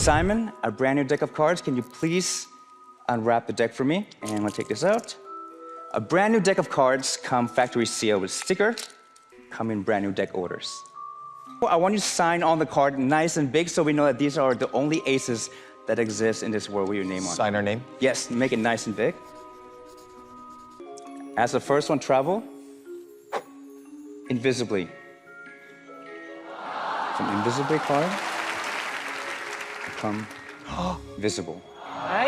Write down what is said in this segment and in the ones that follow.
Simon, a brand new deck of cards. Can you please unwrap the deck for me? And I'm gonna take this out. A brand new deck of cards come factory sealed with sticker, come in brand new deck orders. I want you to sign on the card nice and big so we know that these are the only aces that exist in this world with your name on it. Sign our name. Yes, make it nice and big. As the first one travel, invisibly. From invisibly card, become visible. ไอ้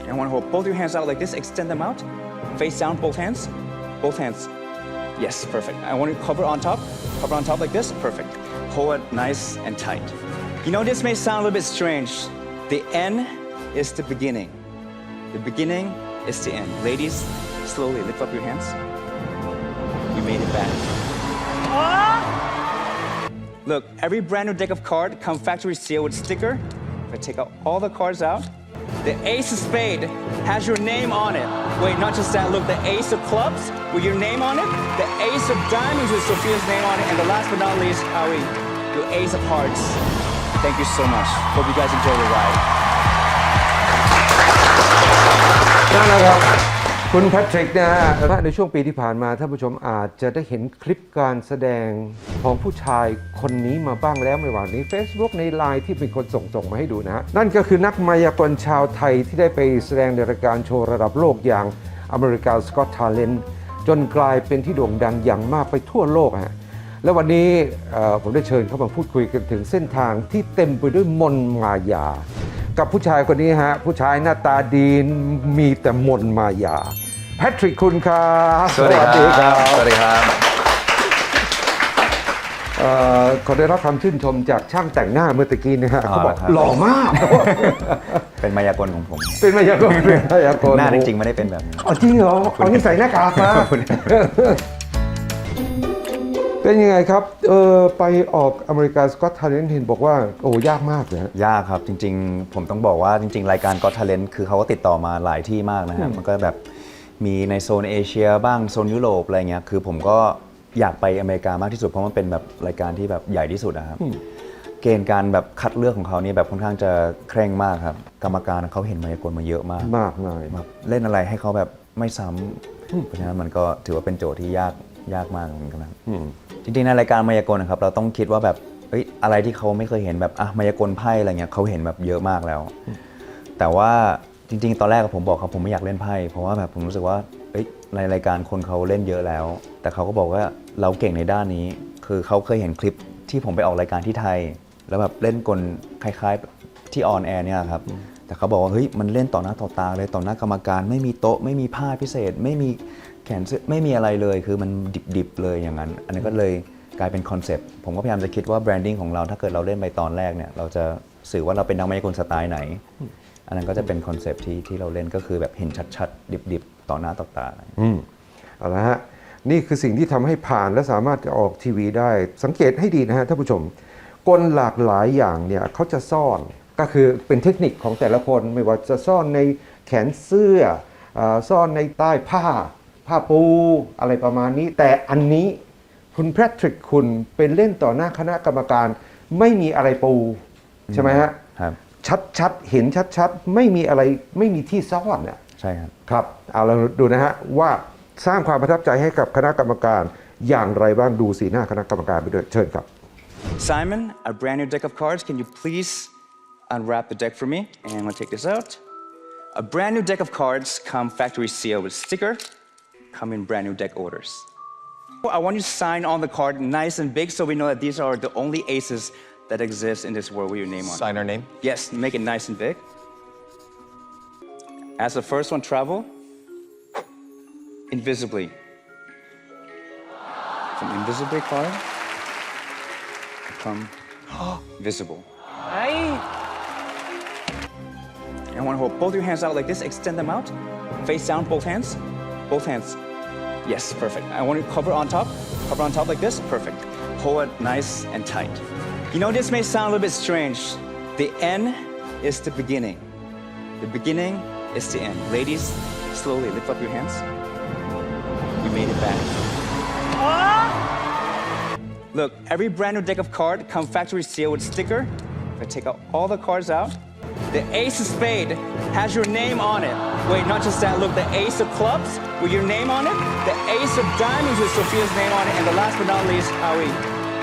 And I want to hold both your hands out like this, extend them out, face down, both hands, both hands. Yes, perfect. I want to cover on top, cover on top like this, perfect. Hold it nice and tight. You know, this may sound a little bit strange. The end is the beginning. The beginning is the end. Ladies, slowly lift up your hands. You made it back. Oh! Look, every brand new deck of card come factory sealed with sticker. If I take out all the cards out, the ace of spade has your name on it. Wait, not just that. Look, the ace of clubs with your name on it. The ace of diamonds with Sophia's name on it. And the last but not least, Ari, your ace of hearts. Thank you so much. Hope you guys enjoy the ride. คุณแพทริกนะฮะในช่วงปีที่ผ่านมาท่านผู้ชมอาจจะได้เห็นคลิปการแสดงของผู้ชายคนนี้มาบ้างแล้วไม่ว่าใน Facebook ในไลน์ที่เป็นคนส่งส่งมาให้ดูนะฮะนั่นก็คือนักมายากลชาวไทยที่ได้ไปแสดงในรายการโชว์ระดับโลกอย่างอเมริกาสกอตทาเลนจนกลายเป็นที่โด่งดังอย่างมากไปทั่วโลกฮะแล้ววันนี้ผมได้เชิญเข้ามาพูดคุยกันถึงเส้นทางที่เต็มไปด้วยมนต์มายา กับผู้ชายคนนี้ฮะผู้ชายหน้าตาดีมีแต่มนต์มายา แพทริกคุณครับสวัสดีครับ สวัสดีครับเอ่อขอได้รับคำชื่นชมจากช่างแต่งหน้าเมื่อตะกี้นะฮะอ๋อเขาบอกเหรอครับหล่อมาก เป็นมายากลของผมเป็นมายากลเป็นมายากลหน้าจริงๆไม่ได้เป็นแบบนี้อ๋อจริงเหรอเอานี่ใส่หน้ากากมาเป็นยังไงครับ เออไปออกอเมริกาสกอตทาเลนเห็นบอกว่า โอ้ยากมากเลยฮะยากครับจริง ๆ ผมต้องบอกว่าจริง ๆ รายการ Got Talent คือเขาก็ติดต่อมาหลายที่มากนะครับมันก็แบบ มีในโซนเอเชียบ้างโซนยุโรปอะไรเงี้ยคือผมก็อยากไปอเมริกามากที่สุดเพราะมันเป็นแบบรายการที่แบบใหญ่ที่สุดนะครับ เกณฑ์การแบบคัดเลือกของเขานี่แบบค่อนข้างจะเคร่งมากครับ กรรมการเขาเห็นมายากลมาเยอะมากมากมายแบบเล่นอะไรให้เขาแบบไม่ซ้ำเพราะฉะนั้นมันก็ถือว่าเป็นโจทย์ที่ยากยากมากเหมือนกันนะจริงๆในรายการมายากลนะครับเราต้องคิดว่าแบบเอ้ยอะไรที่เขาไม่เคยเห็นแบบอะมายากลไพ่อะไรเงี้ยเขาเห็นแบบเยอะมากแล้ว แต่ว่า จริง ๆ ตอนแรกผมบอกเขาผมไม่อยากเล่นไพ่เพราะว่าแบบผมรู้สึกว่าเอ้ยในรายการคนเขาเล่นเยอะแล้ว แต่เขาก็บอกว่าเราเก่งในด้านนี้ คือเขาเคยเห็นคลิปที่ผมไปออกรายการที่ไทย แล้วแบบเล่นกลคล้ายๆที่ออนแอร์เนี่ยครับแต่เขาบอกว่าเฮ้ยมันเล่นต่อหน้าต่อตาเลยต่อหน้ากรรมการ ไม่มีโต๊ะไม่มีผ้าพิเศษ ไม่มีแขนเสื้อไม่มีอะไรเลย คือมันดิบๆเลยอย่างนั้น อันนี้ก็เลยกลายเป็นคอนเซปต์ผมก็พยายามจะคิดว่าแบรนดิ้งของเราถ้าเกิดเราเล่นไปตอนแรกเนี่ยเราจะสื่อว่าเราเป็นนักมายากลสไตล์ไหน อันนั้นก็จะเป็นคอนเซปต์ที่ที่เราเล่นก็คือแบบเห็นชัดๆ ดิบๆ ต่อหน้าต่อตาอืมเอาละฮะนี่คือสิ่งที่ทำให้ผ่านและสามารถจะออกทีวีได้ สังเกตให้ดีนะฮะท่านผู้ชม กลหลากหลายอย่างเนี่ยเขาจะซ่อนก็คือเป็นเทคนิคของแต่ละคนไม่ว่าจะซ่อนในแขนเสื้ออาซ่อนในใต้ผ้า ผ้าปูอะไรประมาณนี้ แต่อันนี้คุณแพทริกคุณเป็นเล่นต่อหน้าคณะกรรมการ ไม่มีอะไรปู ใช่ไหมฮะ ครับ ชัดๆ เห็นชัดๆ ไม่มีอะไรไม่มีที่ซ่อนเนี่ยใช่ครับครับเอาเราดูนะฮะว่าสร้างความประทับใจให้กับคณะกรรมการอย่างไรบ้างดูสีหน้าคณะกรรมการไปด้วยเชิญครับ Simon, a brand new deck of cards. Can you please unwrap the deck for me? And I'm gonna take this out. A brand new deck of cards come factory sealed with sticker, come in brand new deck orders. I want you to sign on the card nice and big so we know that these are the only aces that exists in this world with your name on it. Sign our name. Yes, make it nice and big. As the first one travel, invisibly. From invisibly card, become visible. ไอ้ And I want to hold both your hands out like this, extend them out, face down, both hands, both hands. Yes, perfect. I want to cover on top, cover on top like this, perfect. Hold it nice and tight. You know, this may sound a little bit strange. The end is the beginning. The beginning is the end. Ladies, slowly lift up your hands. You made it back. Look, every brand new deck of card come factory sealed with sticker. If I take out all the cards out, the ace of spade has your name on it. Wait, not just that. Look, the ace of clubs with your name on it. The ace of diamonds with Sophia's name on it. And the last but not least, Howie,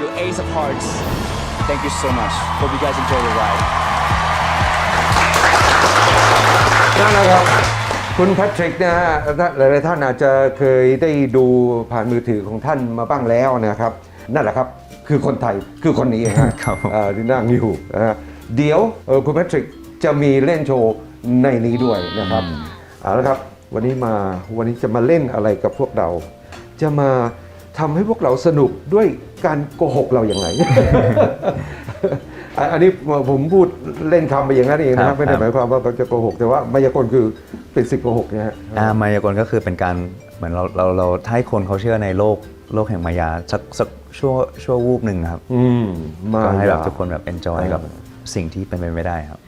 your ace of hearts. Thank you so much. Hope you guys enjoy the ride. นั่นแหละครับ คุณแพทริกนะฮะท่านหลายๆท่านอาจจะเคยได้ดูผ่านมือถือของท่านมาบ้างแล้วนะครับ นั่นแหละครับ คือคนไทยคือคนนี้เองฮะครับผม เอ่อที่นั่งอยู่นะฮะเดี๋ยวเอ่อคุณแพทริกจะมีเล่นโชว์ในนี้ด้วยนะครับเอาละครับ วันนี้มาวันนี้จะมาเล่นอะไรกับพวกเรา จะมา ทำให้พวกเราสนุกด้วยการโกหกเราอย่างไร อันอันนี้ผมพูดเล่นคำไปอย่างนั้นเองนะคครัรับบไม่ได้หมายความว่าเขาจะโกหกแต่ว่ามายากลคือเป็นสิ่งโกหกนะฮะอ่ามายากลก็คือเป็นการเหมือนเราเราเราให้คนเขาเชื่อในโลกโลกแห่งมายาสักสักชั่วชั่ววูบหนึ่งครับอืมมาก็ให้แบบยาทุกคนแบบ enjoy กับสิ่งที่เป็นไปไม่ได้ครับ